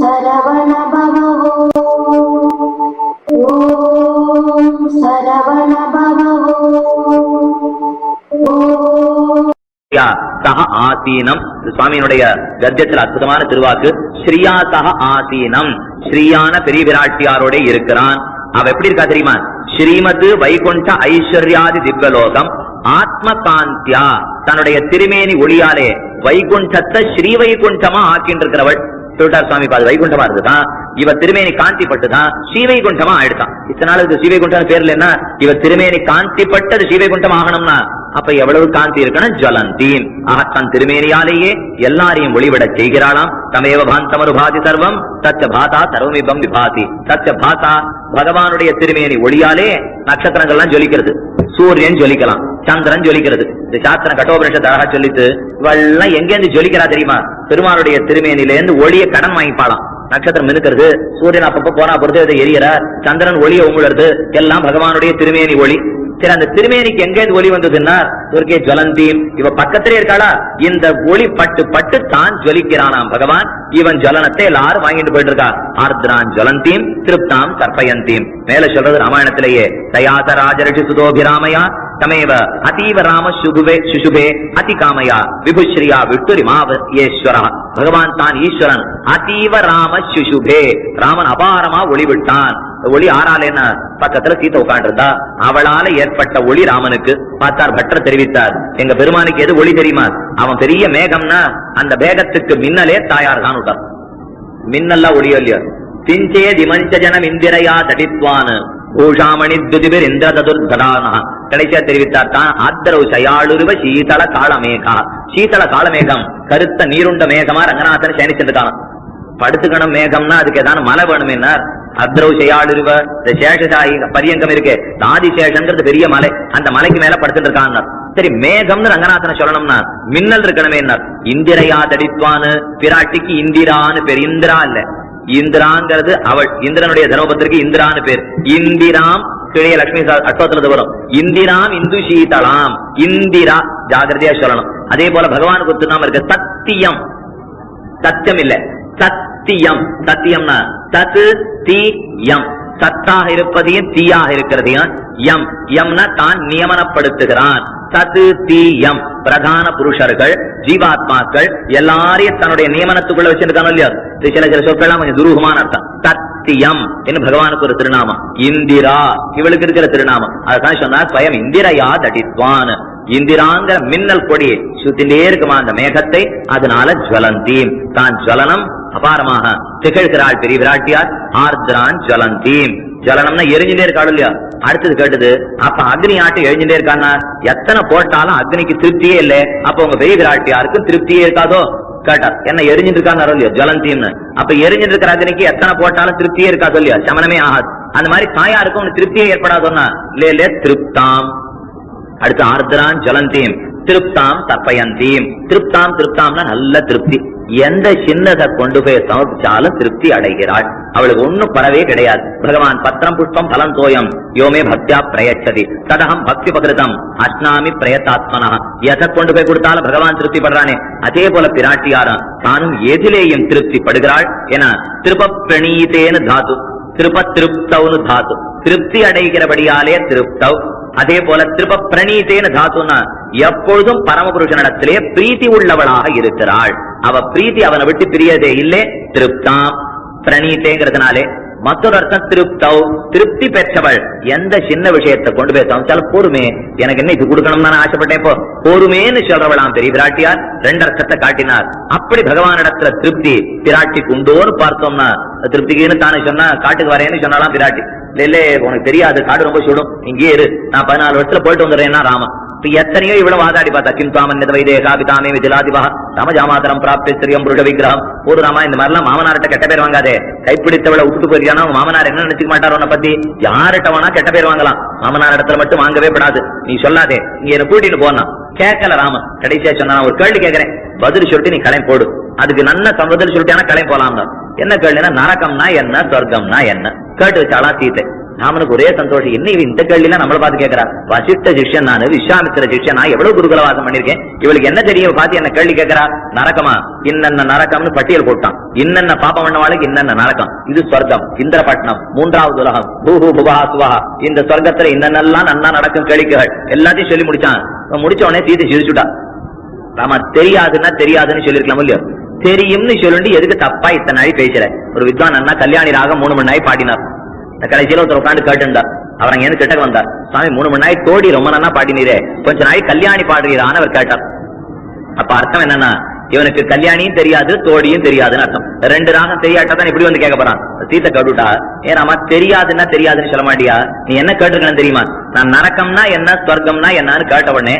சரவண பவோ ஓம் சரவண பவோ ஸ்ரீயா ஆசீனம். சுவாமியினுடைய கத்தியத்தில் அற்புதமான திருவாக்கு. ஸ்ரீயா சக ஆசீனம். ஸ்ரீயான பெரிய விராட்டியாரோட இருக்கிறான். அவ எப்படி இருக்கா தெரியுமா? ஸ்ரீமது வைகுண்ட ஐஸ்வர்யாதி திவ்வலோகம் ஆத்ம காந்தியா தன்னுடைய திருமேனி ஒளியாலே வைகுண்டத்தை ஸ்ரீ வைகுண்டமா ஆக்கின்றிருக்கிறவள். சொல்லிட்டார் சுவாமி பாது வைகுண்டமா இருந்துதான் இவ திருமேனி காந்தி பட்டுதான் ஸ்ரீவைகுண்டமா ஆயிடுதான். இத்தனால இது சீவைகுண்டம் பேர்ல என்ன இவ திருமேனி காந்திப்பட்டு அது சீவைகுண்டம் ஆகணும்னா அப்ப எவ்வளவு காந்தி இருக்கணும்? ஜலந்தீம் ஆக தன் திருமேனியாலேயே எல்லாரையும் ஒளிவிட செய்கிறாளாம். தமேவ பாந்தமருபாதி சர்வம் சச்ச பாதா சர்வமிபம் விபாதி. சச்ச பாதா பகவானுடைய திருமேனி ஒளியாலே நட்சத்திரங்கள்லாம் ஜொலிக்கிறது. சூரியன் ஜொலிக்கலாம் சந்திரன் ஜொலிக்கிறது. இந்த சாஸ்திரம் கட்டோபரிஷத்து அழகா சொல்லித்து இவெல்லாம் எங்கேருந்து ஜொலிக்கிறா தெரியுமா? பெருமானுடைய திருமேனிலேருந்து ஒளிய கடன் வாங்கிப்பாளாம். நட்சத்திரம் இருக்கிறது சூரியன் அப்பப்ப போனா பொறுத்து அதை எரியறார் சந்திரன் ஒளிய உமிழறது. எல்லாம் பகவானுடைய திருமேனி ஒளி. சரி அந்த திருமேனிக்கு எங்கேருந்து ஒளி வந்ததுன்னா துர்கே ஜலந்தீம். இவ பக்கத்திலே இருக்காளா? இந்த ஒளி பட்டு பட்டு தான் ஜொலிக்கிறானாம் பகவான். இவன் ஜலனத்தை எல்லாரும் வாங்கிட்டு போயிட்டு இருக்கா. ஆர்திரான் ஜலந்தீம் திருப்தாம் கற்பயந்தீம். மேல சொல்றது ராமாயணத்திலேயே. தயாச ராஜரட்சி சுதோபிராமையா தமேவ அதீவ ராம சுகுவே சுசுபே அதி காமையா விபுஸ்ரீயா விட்டுரிமாவ பகவான் தான் ஈஸ்வரன். அதீவ ராம சுசுபே. ராமன் அபாரமா ஒளி விட்டான். ஒளி பக்கத்துல சீத்தை உட்காண்டிருந்தா அவளால ஏற்பட்ட ஒளி ராமனுக்கு. பார்த்தார் பட்டர் தெரிவித்தார் எங்க பெருமானுக்கு எது ஒளி தெரியுமா? அவன் பெரிய மேகம்னா அந்த மேகத்துக்கு மின்னலே தாயார் தான் உடல் மின்னல்லா ஒளியோ இல்லையோ? சிஞ்சே திமஞ்ச ஜனம் இந்திரையா தடித்வான். பூஷாமணி துதிபிர் இந்திர ததுர்தடானா கடைசியா தெரிவித்தார் தான் ஆத்திரவு சயாளுருவ சீதள காலமேகா சீதள காலமேகம் கருத்த நீருண்ட மேகமா ரங்கநாதன் சேனிச்சிருக்கான் படுத்துக்கணும் மேகம்னா அதுக்கு ஏதாவது மலை வேணுமேனார். அத்ரவு இந்த சேஷசாயி பரியங்கம் இருக்கு ஆதிசேஷங்கிறது பெரிய மலை அந்த மலைக்கு மேல படுத்துட்டு இருக்காங்க சரி மேகம்னு ரங்கநாதனை சொல்லணும்னா மின்னல் இருக்கணுமே இந்திரையா தடித்வான்னு பிராட்டிக்கு இந்திரான்னு பேர். இந்திரா இல்ல. இந்திராங்கிறது அவள் இந்திரனுடைய தர்மபத்திற்கு இந்திரான்னு பேர். இந்திராம் கிளைய லட்சுமி சா- வரும். இந்திராம் இந்து சீதளாம். இந்திரா ஜாகிரதையா சொல்லணும். அதே போல பகவானுக்கு ஒத்துநாம இருக்கு சத்தியம். சத்தியம் இல்ல. சத்தியம். சத்தியம்னா தத்து தி யம் சத்தாக இருப்பதையும் தீயாக இருக்கிறதையும் யம். யம்னா தான் நியமனப்படுத்துகிறான். சத்து தீயம். பிரதான புருஷர்கள் ஜீவாத்மாக்கள் எல்லாரையும் தன்னுடைய நியமனத்துக்குள்ள வச்சிருக்காங்க இல்லையா? சில சில சொற்கள்லாம் கொஞ்சம் துருகமான அர்த்தம். சத்தியம் என்று பகவானுக்கு ஒரு திருநாமம். இந்திரா இவளுக்கு இருக்கிற திருநாமம். அதுதான் சொன்னா ஸ்வயம் இந்திரையா தடித்வான். இந்திராங்கிற மின்னல் கொடி சுத்திலே இருக்குமா அந்த மேகத்தை? அதனால ஜுவலந்தீம். தான் ஜுவலனம் அபாரமாக திகழ்கிறாள் பெரிய விராட்டியார். ஆர்திரான் ஜுவலந்தீம் ஜலனம்னா எரிஞ்சுட்டே இருக்காள் இல்லையா? அடுத்தது கேட்டது அப்ப அக்னி ஆட்டு எரிஞ்சுட்டே இருக்கான்னா? எத்தனை போட்டாலும் அக்னிக்கு திருப்தியே இல்லை. அப்ப உங்க பெரிய விராட்டியாருக்கும் திருப்தியே இருக்காதோ? கேட்டார். என்ன எரிஞ்சிட்டு இருக்கான்னு இல்லையா? ஜலந்தீம்னு. அப்ப எரிஞ்சிட்டு இருக்கிற அக்னிக்கு எத்தனை போட்டாலும் திருப்தியே இருக்காதோ இல்லையா? சமனமே ஆகாது. அந்த மாதிரி தாயாருக்கும் திருப்தியே ஏற்படாதோன்னா? இல்ல திருப்தாம். அடுத்து ஆர்திரான் ஜலந்தீம். திருப்தாம் தப்பயந்தீம். திருப்தாம் திருப்தாம்னா நல்ல திருப்தி. எந்த சின்னதை கொண்டு போய் சமர்ப்பிச்சாலும் திருப்தி அடைகிறாள். அவளுக்கு ஒண்ணும் பரவே கிடையாது. பகவான் பத்திரம் புஷ்பம் பலம் தோயம் யோமே பக்தியா பிரயச்சதி. ததகம் பக்தி பகிருதம். அஸ்னாமி பிரயத்தாத்மனா. எதை கொண்டு போய் கொடுத்தாலும் பகவான் திருப்தி படுறானே அதே போல பிராட்டியாரம் தானும் எதிலேயும் திருப்தி படுகிறாள் என திருப்ப பிரணீதேன்னு தாது. திருப்ப திருப்தவுன்னு தாத்து. திருப்தி அடைகிறபடியாலே திருப்தவ் அதே போல திருப்ப பிரணீதேன தாத்துனா எப்பொழுதும் பரமபுருஷனிடத்திலே பிரீத்தி உள்ளவளாக இருக்கிறாள். அவ பிரீத்தி அவனை விட்டு பிரியதே இல்லே திருப்தாம். பிரணீத்தேங்கிறதுனாலே மற்றொரு அர்த்தம் திருப்தவ் திருப்தி பெற்றவள். எந்த சின்ன விஷயத்தை கொண்டு போய் சமைச்சாலும் போருமே. எனக்கு என்ன இது கொடுக்கணும் நான் ஆசைப்பட்டேன் இப்போ. போருமேன்னு சொல்றவளாம் பெரிய பிராட்டியார் ரெண்டு அர்த்தத்தை காட்டினார். அப்படி பகவானிடத்துல திருப்தி பிராட்டிக்கு உண்டோன்னு பார்த்தோம்னா திருப்திக்குன்னு தானே சொன்னா காட்டுக்கு வரேன்னு சொன்னாலாம் பிராட்டி. இல்ல உனக்கு தெரியாது காடு ரொம்ப சுடும். இங்கே இரு. நான் பதினாலு வருஷத்துல போயிட்டு வந்துடுறேன்னா ராமன். எத்தனையோ இவ்வளவு வாதாடி பார்த்தா கிம் தாமன் வைதேகா பிதாமே விதிலாதிபா ராமஜாமாதரம் பிராப்தி ஸ்ரீயம் புருஷ விக்கிரகம் ஒரு ராமா இந்த மாதிரிலாம் மாமனார்ட்ட கெட்ட பேர் வாங்காதே கைப்பிடித்தவளை விட்டு போயிருக்கானா மாமனார் என்ன நினைச்சுக்க மாட்டாரோ உன்னை பத்தி யார்கிட்ட வேணா கெட்ட பேர் வாங்கலாம் மாமனார் இடத்துல மட்டும் வாங்கவே படாது நீ சொல்லாதே நீ என்ன கூட்டிட்டு போனா கேட்கல ராமன் கடைசியா சொன்னா ஒரு கேள்வி கேட்கிறேன் பதில் சொல்லிட்டு நீ கிளம்பி போடு அதுக்கு நல்ல சொல்லிட்டு ஆனா கிளம்பி போலாம் என்ன கேள்வினா நரகம்னா என்ன சொர்க்கம்னா என்ன கேட்டு வச்சாலாம் சீத்தை ராமனுக்கு ஒரே சந்தோஷம். என்ன இவ இந்த கேள்வி நம்மள பார்த்து கேட்கறா வசிஷ்ட சிஷ்யன் நான் விஸ்வாமித்திர சிஷ்யன் நான் எவ்வளவு குருகுலவாசம் பண்ணிருக்கேன் இவளுக்கு என்ன தெரியும்? பார்த்து என்ன கேள்வி கேட்கறா? நரகமா இன்னென்ன நரகம்னு பட்டியல் போட்டான். இன்னென்ன பாப்பம் பண்ணவாளுக்கு இன்னென்ன நரகம் இது சொர்க்கம் இந்திரபட்னம் மூன்றாவது உலகம். பூஹு புகா சுவா. இந்த சொர்க்கத்துல இன்னென்னலாம் நன்னா நடக்கும் கேளிக்கைகள். எல்லாத்தையும் சொல்லி முடிச்சான். முடிச்ச உடனே சீதை சிரிச்சுட்டா. ஆமா தெரியாதுன்னா தெரியாதுன்னு சொல்லிருக்கலாம் இல்லையோ? தெரியும்னு சொல்லிட்டு எதுக்கு தப்பா இத்தனை நாள் பேசுற? ஒரு வித்வான் அண்ணா கல்யாணி ராகம் மூணு மணி நாய் பாடினார் கடைசியில ஒருத்தர் உட்காந்து கேட்டுண்டார் அவர் அங்க இருந்து கிட்டக்க வந்தார். சாமி மூணு மணி நாய் தோடி ரொம்ப நன்னா பாடினீரே. கொஞ்ச நாய் கல்யாணி பாடுறீரான்னு அவர் கேட்டார். அப்ப அர்த்தம் என்னன்னா இவனுக்கு கல்யாணியும் தெரியாது தோடியும் தெரியாதுன்னு அர்த்தம். ரெண்டு ராகம் தெரியாட்டா தான் இப்படி வந்து கேட்க போறான். சீத்தை கேட்டுட்டா ஏன் தெரியாதுன்னா தெரியாதுன்னு சொல்ல மாட்டியா? நீ என்ன கேட்டிருக்கணும் தெரியுமா? நான் நரக்கம்னா என்ன சொர்க்கம்னா என்னன்னு கேட்ட உடனே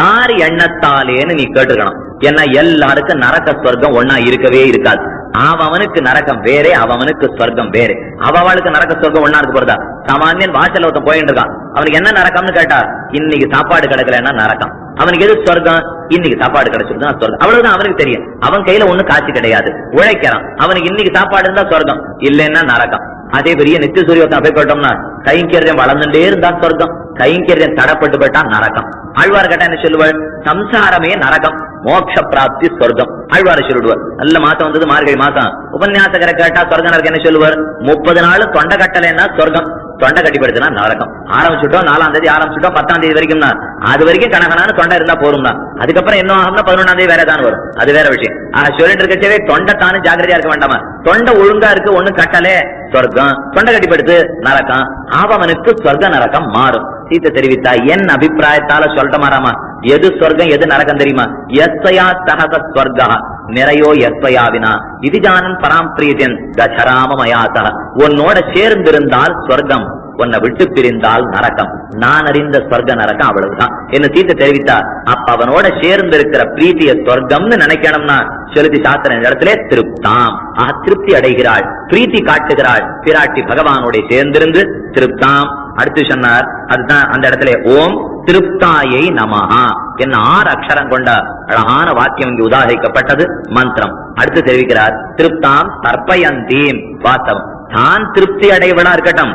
யார் எண்ணத்தாலேன்னு நீ கேட்டுக்கணும் ஏன்னா எல்லாருக்கும் நரக்க ஸ்வர்க்கம் ஒன்னா இருக்கவே இருக்காது. அவனுக்கு நரக்கம் வேறே அவனுக்கு சொர்க்கம் வேறே. அவளுக்கு நரக்க சொர்க்கம் ஒன்னா இருக்கு போறதா? சாமானியன் வாசல் ஒருத்தன் போயிட்டு இருக்கான். அவனுக்கு என்ன நரக்கம்னு கேட்டா இன்னைக்கு சாப்பாடு கிடைக்கலன்னா நரக்கம் அவனுக்கு எது சொர்க்கம்? இன்னைக்கு சாப்பாடு கிடைச்சிருந்தா சொர்க்கம். அவ்வளவுதான் அவனுக்கு தெரியும். அவன் கையில ஒண்ணு காசு கிடையாது. உழைக்கிறான். அவனுக்கு இன்னைக்கு சாப்பாடு இருந்தா சொர்க்கம். இல்லைன்னா நரக்கம் அதே பெரிய நித்திய சூரியத்தை போய் போட்டோம்னா கைங்கரியம் வளர்ந்துட்டே இருந்தா சொர்க்கம். கைங்கரியம் தடப்பட்டு போயிட்டான் நரகம். ஆழ்வார் கேட்டா என்ன சொல்லுவாள்? சம்சாரமே நரகம் மோட்ச பிராப்தி சொர்க்கம். ஆழ்வார் சொல்லிடுவார். நல்ல மாசம் வந்தது மார்கழி மாசம். உபன்யாசகரை கேட்டா சொர்க்கம் நரகம் என்ன சொல்லுவார்? முப்பது நாள் தொண்டை கட்டலைன்னா சொர்க்கம். தொண்டை கட்டிப்படுத்தினா நரகம். ஆரம்பிச்சுட்டோம் நாலாம் தேதி ஆரம்பிச்சுட்டோம் பத்தாம் தேதி வரைக்கும் தான் அது வரைக்கும் கனகனான தொண்டை இருந்தா போரும் தான் அதுக்கப்புறம் என்ன ஆகும்னா பதினொன்றாம் தேதி வேற தான் வரும். அது வேற விஷயம். ஆனா சொல்லிட்டு இருக்கவே தொண்டை தானே ஜாக்கிரதையா இருக்க வேண்டாமா? தொண்டை ஒழுங்கா இருக்கு ஒண்ணு கட்டலே. சொர்க்கம். தொண்டை கட்டிப்படுத்து நரக்கம் ஆபவனுக்கு சொர்க்க நரக்கம் மாறும். சீத்தை தெரிவித்தா என் அபிப்பிராயத்தால சொல்ற மாறாமா? எது சொர்க்கம் எது நரகம் தெரியுமா? எஸ்வயா தகத ஸ்வர்கா நிறையோ எஸ்வயாவினா. இதிஜானன் பராம் பிரியதன் உன்னோட சேர்ந்திருந்தால் சொர்க்கம் உன்னை விட்டு பிரிந்தால் நரக்கம் நான் அறிந்த சொர்க்க நரகம் அவ்வளவுதான். என்ன சீத்தை தெரிவித்தா? அப்ப அவனோட சேர்ந்து இருக்கிற பிரீத்திய சொர்க்கம்னு நினைக்கணும்னா செலுத்தி சாத்திர இடத்திலே இடத்துல திருப்தாம். ஆஹ் திருப்தி அடைகிறாள். பிரீத்தி காட்டுகிறாள். பிராட்டி பகவானோட சேர்ந்திருந்து திருப்தாம். அடுத்து சொன்னார் அதுதான் அந்த இடத்துல ஓம் திருப்தாயை நமஹா. என்ன ஆறு அக்ஷரம் கொண்ட அழகான வாக்கியம் இங்கு உதாகரிக்கப்பட்டது மந்திரம். அடுத்து தெரிவிக்கிறார் திருப்தாம் தர்ப்பயந்தீம் வாஸ்தவம் தான் திருப்தி அடைவளா இருக்கட்டும்.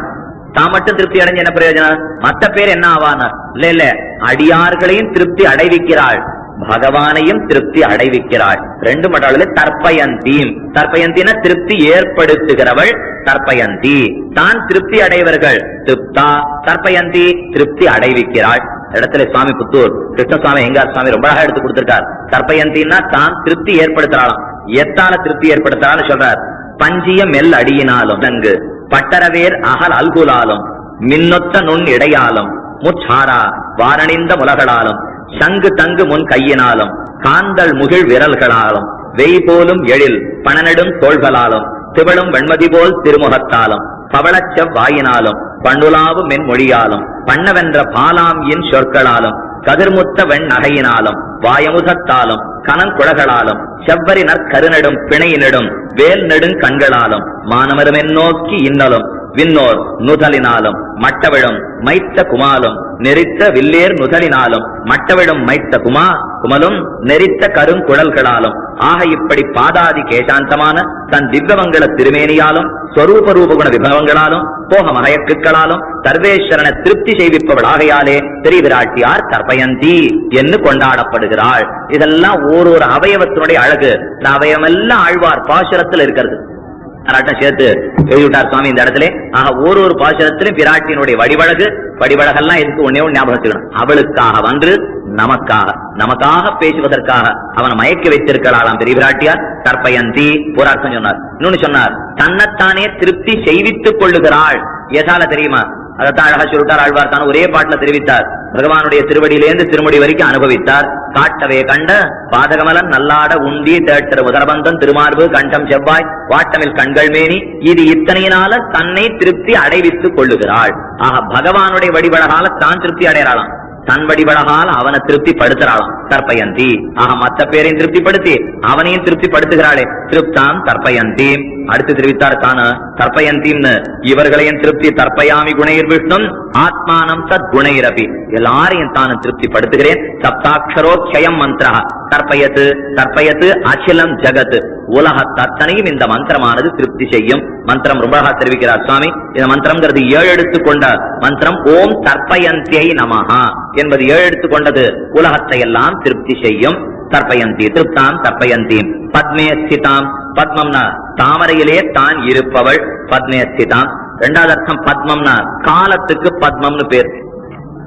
தான் மட்டும் திருப்தி அடைஞ்ச என்ன பிரயோஜனம்? மத்த பேர் என்ன ஆவானார்? இல்ல இல்ல. அடியார்களையும் திருப்தி அடைவிக்கிறாள். பகவானையும் திருப்தி அடைவிக்கிறாள். ரெண்டு மட்டாளு தர்ப்பயந்தீம் தர்ப்பயந்தின திருப்தி ஏற்படுத்துகிறவள் தற்பயந்தி. தான் திருப்தி அடைவர்கள் திருப்தா. தர்ப்பயந்தி திருப்தி அடைவிக்கிறாள். இடத்துல சுவாமி புத்தூர் கிருஷ்ணசுவாமி எங்கார் சுவாமி ரொம்ப அழகா எடுத்து கொடுத்திருக்கார். தர்ப்பயந்தின்னா தான் திருப்தி ஏற்படுத்துறாளாம். எத்தால திருப்தி ஏற்படுத்துறான்னு சொல்றார். பஞ்சிய மெல் அடியினாலும் நன்கு. பட்டரவேர் அகல் அல்குலாலும் மின்னொத்த நுண் இடையாலும் முச்சாரா வாரணிந்த முலகளாலும் சங்கு தங்கு முன் கையினாலும் காந்தல் முகிழ் விரல்களாலும் வெய் போலும் எழில் பணநெடும் தோள்களாலும் திவளும் வெண்மதி போல் திருமுகத்தாலும் பவளச்செவ் வாயினாலும் பண்ணுலாவு மென்மொழியாலும் பண்ணவென்ற பாலாம் சொற்களாலும் கதிர்முத்த வெண் நகையினாலும் வாயமுதத்தாலும் கனங்குழகளாலும் செவ்வரி நற்கருநெடும் பிணையினிடும் வேல் நெடுங் கண்களாலும் மானமருமென் நோக்கி இன்னலும் விண்ணோர் நுதலினாலும் மட்டவிழும் மைத்த குமாலும் நெறித்த வில்லேர் நுதலினாலும் மட்டவிழும் மைத்த குமா குமலும் நெறித்த கருங்குழல்களாலும் ஆக இப்படி பாதாதி கேசாந்தமான தன் திவ்வமங்கள திருமேனியாலும் ஸ்வரூப ரூபகுண விபவங்களாலும் போக மகயக்குக்களாலும் சர்வேஸ்வரனை திருப்தி செய்விப்பவளாகையாலே திரிவிராட்டியார் தர்பயந்தி என்று கொண்டாடப்படுகிறாள். இதெல்லாம் ஒரு ஒரு அவயவத்தினுடைய அழகு. இந்த அவயமெல்லாம் ஆழ்வார் பாசுரத்தில் இருக்கிறது. அராட்டம் சேர்த்து எழுதிவிட்டார் சுவாமி இந்த இடத்துல. ஆக ஒரு ஒரு பாசுரத்திலும் பிராட்டியினுடைய வடிவழகு வடிவழகெல்லாம் எதுக்கு ஒன்னே ஒன்று ஞாபகம் வச்சுக்கணும். அவளுக்காக வந்து நமக்காக நமக்காக பேசுவதற்காக அவனை மயக்கி வைத்திருக்கிறாளாம் பெரிய பிராட்டியார். தற்பயந்தி போராட்டம் சொன்னார். இன்னொன்னு சொன்னார் தன்னைத்தானே திருப்தி செய்வித்துக் கொள்ளுகிறாள். எதால தெரியுமா? அதைத்தான் அழகா சொல்லிட்டார் ஆழ்வார் தான் ஒரே பாட்டுல தெரிவித்தார். பகவானுடைய திருவடியிலேருந்து திருமடி வரைக்கும் அனுபவித்தார். காட்டவே கண்ட பாதகமலன் நல்லாட உண்டி தேட்டர் உதரபந்தம் திருமார்பு கண்டம் செவ்வாய் வாட்டமில் கண்கள் மேனி. இது இத்தனையினால தன்னை திருப்தி அடைவித்துக் கொள்ளுகிறாள். ஆக பகவானுடைய வடிவழகால தான் திருப்தி அடையறாளாம் தன் வடிவழகால் அவனை திருப்தி படுத்துறாளாம் தற்பயந்தி. ஆக மத்த பேரையும் திருப்திப்படுத்தி அவனையும் திருப்தி படுத்துகிறாளே திருப்தான் தற்பயந்தி. அடுத்து தெரிவித்தார் தான தற்பயந்தின்னு இவர்களையும் திருப்தி தற்பயாமி குணையர் விஷ்ணு ஆத்மானம் தத் குணைரபி எல்லாரையும் தானும் திருப்தி படுத்துகிறேன் சப்தாட்சரோக்ஷயம் மந்திரா தற்பயத்து தற்பயத்து அச்சிலம் ஜகத் உலகத்தனையும் இந்த மந்திரமானது திருப்தி செய்யும். மந்திரம் ரொம்ப அழகா தெரிவிக்கிறார் சுவாமி. இந்த மந்திரம்ங்கிறது ஏழு எடுத்து கொண்ட மந்திரம். ஓம் தர்ப்பயந்தியை நமஹா என்பது ஏழு எடுத்து கொண்டது. உலகத்தை எல்லாம் திருப்தி செய்யும். தர்ப்பயந்தி திருப்தாம் தர்ப்பயந்தி பத்மேஸ்திதாம். பத்மம்னா தாமரையிலே தான் இருப்பவள் பத்மேஸ்திதாம். ரெண்டாவது இரண்டாவது அர்த்தம் பத்மம்னா காலத்துக்கு பத்மம்னு பேர்.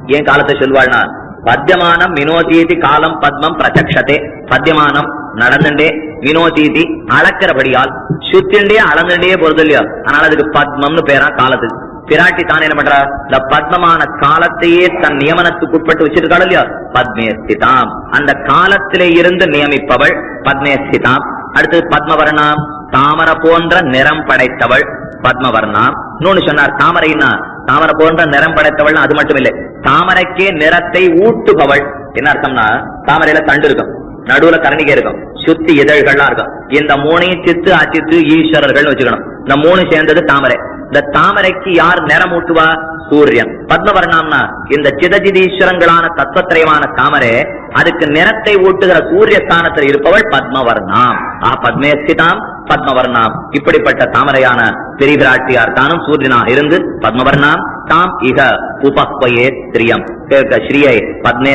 ஏன் காலத்தை சொல்வாள்னா பத்தியமானம் வினோதீதி காலம் பத்மம் பிரச்சக்ஷதே. பத்தியமானம் நடந்துட்டே வினோதீதி அளக்கிறபடியால் சுத்திண்டே அளந்துட்டே போறது இல்லையா அதனால அதுக்கு பத்மம்னு பேரா காலத்துக்கு பிராட்டி தான் என்ன பண்றா? இந்த பத்மமான காலத்தையே தன் நியமனத்துக்கு உட்பட்டு வச்சிருக்காள் இல்லையா? பத்மேஸ்திதாம். அந்த காலத்திலே இருந்து நியமிப்பவள் பத்மேஸ்திதாம். அடுத்து பத்மவர்ணாம் தாமரை போன்ற நிறம் படைத்தவள் பத்மவர்ணாம் இன்னொன்னு சொன்னார் தாமரைன்னா தாமரை போன்ற நிறம் படைத்தவள் அது மட்டும் இல்லை தாமரைக்கே நிறத்தை ஊட்டுபவள். என்ன அர்த்தம்னா தாமரையில தண்டு இருக்கும். நடுவுல கரணிகை இருக்கும். சுத்தி இதழ்கள்லாம் இருக்கும். இந்த மூணையும் சித்து அச்சித்து ஈஸ்வரர்கள் வச்சுக்கணும். இந்த மூணு சேர்ந்தது தாமரை. இந்த தாமரைக்கு யார் நிறமூட்டுவா சூரியன். பத்மவர்ணம்னா இந்த சிதஜிதீஸ்வரங்களான தத்துவத்திரயமான தாமரை அதுக்கு நிறத்தை ஊட்டுகிற சூரிய ஸ்தானத்தில் இருப்பவள் பத்மவர்ணாம். ஆ பத்மேஸ்திதாம் பத்மவர்ணாம். இப்படிப்பட்ட தாமரையான பெரிவிராட்டியார் தானும் சூரியனா இருந்து பத்மவர்ணாம். தாம் இக உபக்வயே ஸ்திரியம் கேட்க ஸ்ரீயை பத்மே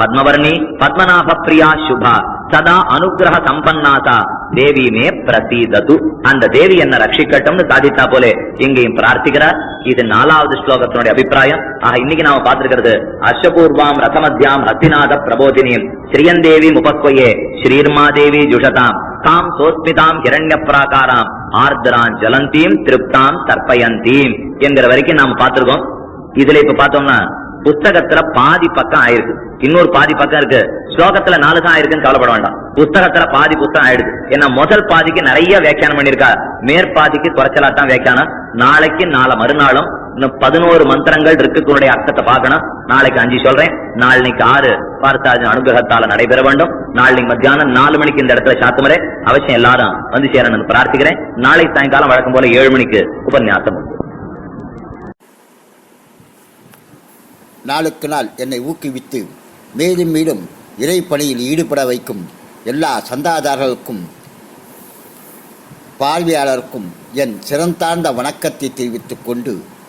பத்மவர்ணி பத்மநாப பிரியா சுபா. சதா அனுகிரக சம்பன்னாதா. தேவி மே பிரசீதது. அந்த தேவி என்ன ரட்சிக்கட்டும்னு சாதித்தா போலே இங்கேயும் பிரார்த்திக்கிறார். இது நாலாவது ஸ்லோகத்தினுடைய அபிப்பிராயம். ஆக இன்னைக்கு நாம பார்த்திருக்கிறது அஸ்வபூர்வாம் ரசமத்யாம் ஸ்ரீயன் பிரபோதினியும் ஸ்ரீயந்தேவி முபக்வயே ஸ்ரீர்மாதேவி ஜுஷதாம். தாம் சோஸ்மிதாம் இரண்ய பிராகாராம் ஆர்திரான் ஜலந்தீம் திருப்தாம் தர்ப்பயந்தீம் என்கிற வரைக்கும் நாம பார்த்திருக்கோம். இதுல இப்ப பார்த்தோம்னா புஸ்தகத்துல பாதி பக்கம் ஆயிருக்கு. இன்னொரு பாதி பக்கம் இருக்கு. ஸ்லோகத்துல நாலு தான் ஆயிருக்குன்னு கவலைப்பட வேண்டாம். புஸ்தகத்துல பாதி புத்தகம் ஆயிடுது. ஏன்னா முதல் பாதிக்கு நிறைய வியாக்கியானம் பண்ணிருக்கா மேற்பாதிக்கு குறைச்சலா தான் வியாக்கியானம். நாளைக்கு நாளை மறுநாளும் இன்னும் பதினோரு மந்திரங்கள் இருக்குடைய அர்த்தத்தை பார்க்கணும். நாளைக்கு அஞ்சு சொல்றேன். நாளைக்கு ஆறு. பார்த்தாஜ் அனுகிரகத்தால நடைபெற வேண்டும். நாளைக்கு மத்தியானம் நாலு மணிக்கு இந்த இடத்துல சாத்துமரே அவசியம் எல்லாரும் வந்து சேரணும்னு பிரார்த்திக்கிறேன். நாளை சாயங்காலம் வழக்கம் போல ஏழு மணிக்கு உபன்யாசம். உண்டு நாளுக்கு நாள் என்னை ஊக்குவித்து மேலும் மேலும் இறைப்பணியில் ஈடுபட வைக்கும் எல்லா சந்தாதாரர்களுக்கும் பார்வையாளருக்கும் என் சிறந்தார்ந்த வணக்கத்தை தெரிவித்துக் கொண்டு